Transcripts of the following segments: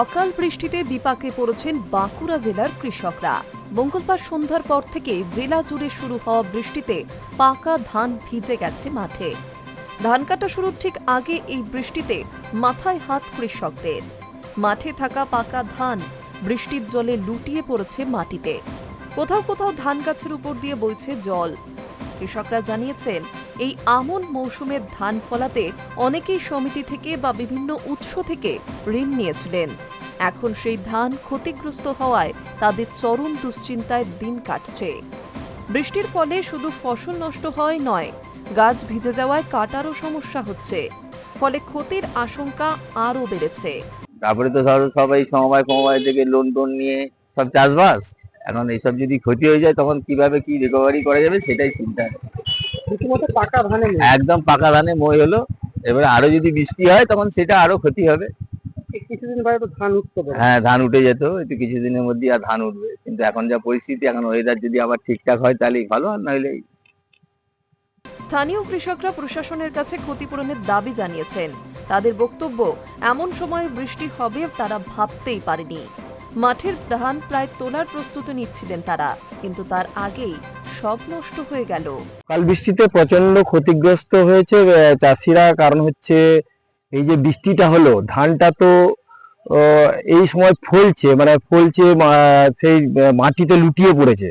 অকাল বৃষ্টিতে বিপাকে পড়েছেন বাঁকুড়া জেলার কৃষকরা। মঙ্গলবার সন্ধ্যার পর থেকে জেলা জুড়ে শুরু হওয়া বৃষ্টিতে পাকা ধান ভিজে গেছে মাঠে। ধান কাটা শুরুর ঠিক আগে এই বৃষ্টিতে মাথায় হাত কৃষকদের। মাঠে থাকা পাকা ধান বৃষ্টির জলে লুটিয়ে পড়েছে মাটিতে। কোথাও কোথাও ধান গাছের উপর দিয়ে বইছে জল। কৃষকরা জানিয়েছেন, এই আমন মৌসুমের ধান ফলাতে অনেকেই সমিতি থেকে বা বিভিন্ন উৎস থেকে ঋণ নিয়েছিলেন। এখন সেই ধান ক্ষতিগ্রস্ত হওয়ায় তাদের চরম দুশ্চিন্তায় দিন কাটছে। বৃষ্টির ফলে শুধু ফসল নষ্ট হয় নয়, গাছ ভিজে যাওয়ায় কাটারও সমস্যা হচ্ছে। ফলে ক্ষতির আশঙ্কা আরও বেড়েছে। তারপরে তো ধরো সবাই সমবায় সমবায় থেকে লোন টোন নিয়ে সব চাষবাস? এখন এইসব যদি ক্ষতি হয়ে যায় তখন কীভাবে কি রিকভারি করা যাবে সেটাই চিন্তা। রীতিমতো পাকা ধানে। একদম পাকা ধানে মই হলো। এবারে আরও যদি বৃষ্টি হয় তখন সেটা আরও ক্ষতি হবে। কিছুদিন পরে তো ধান উঠতে হ্যাঁ ধান উঠে যেত একটু কিছুদিনের মধ্যে আর ধান উঠবে। কিন্তু এখন যা পরিস্থিতি এখন ওয়েদার যদি আবার ঠিকঠাক হয় তাহলেই ভালো আর নইলে স্থানীয় কৃষকরা প্রশাসনের কাছে ক্ষতিপূরণের দাবি জানিয়েছেন। তাদের বক্তব্য এমন সময় বৃষ্টি হবে তারা ভাবতেই পারেনি। মাঠের ধান প্রায় তোলার প্রস্তুতি নিচ্ছিলেন তারা, কিন্তু তার আগেই সব নষ্ট হয়ে গেল। কাল বৃষ্টিতে প্রচণ্ড ক্ষতিগ্রস্ত হয়েছে চাষিরা। কারণ হচ্ছে, এই যে বৃষ্টিটা হলো, ধানটা তো এই সময় ফলছে মানে ফলছে সেই মাটিতে লুটিয়ে পড়েছে।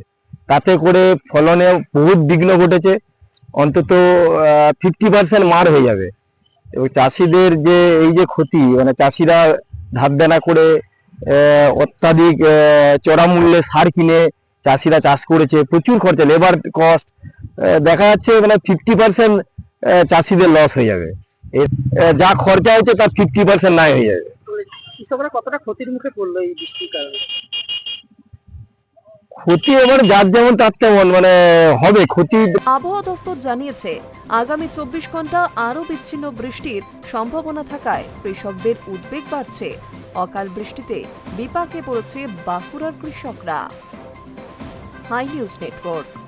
তাতে করে ফলনে বহুত বিঘ্ন ঘটেছে, অন্তত ফিফটি পার্সেন্ট মার হয়ে যাবে। এবং চাষিদের যে, এই যে ক্ষতি মানে চাষিরা ধার দেনা করে অত্যাধিক আহ, চড়া মূল্যে সার কিনে চাষিরা চাষ করেছে প্রচুর খরচা লেবার কস্ট দেখা যাচ্ছে মানে ফিফটি পার্সেন্ট চাষিদের লস হয়ে যাবে। যা খরচা হয়েছে তার ফিফটি পার্সেন্ট নাই হয়ে যাবে। কৃষকরা কতটা ক্ষতির মুখে পড়ল এই বৃষ্টির কারণে? ক্ষতি এবার যার যেমন তার তেমন মানে হবে ক্ষতি আবহাওয়া দফতর জানিয়েছে আগামী চব্বিশ ঘণ্টা আরও বিচ্ছিন্ন বৃষ্টির সম্ভাবনা থাকায় কৃষকদের উদ্বেগ বাড়ছে। অকাল বৃষ্টিতে বিপাকে পড়েছে বাঁকুড়ার কৃষকরা। High news network.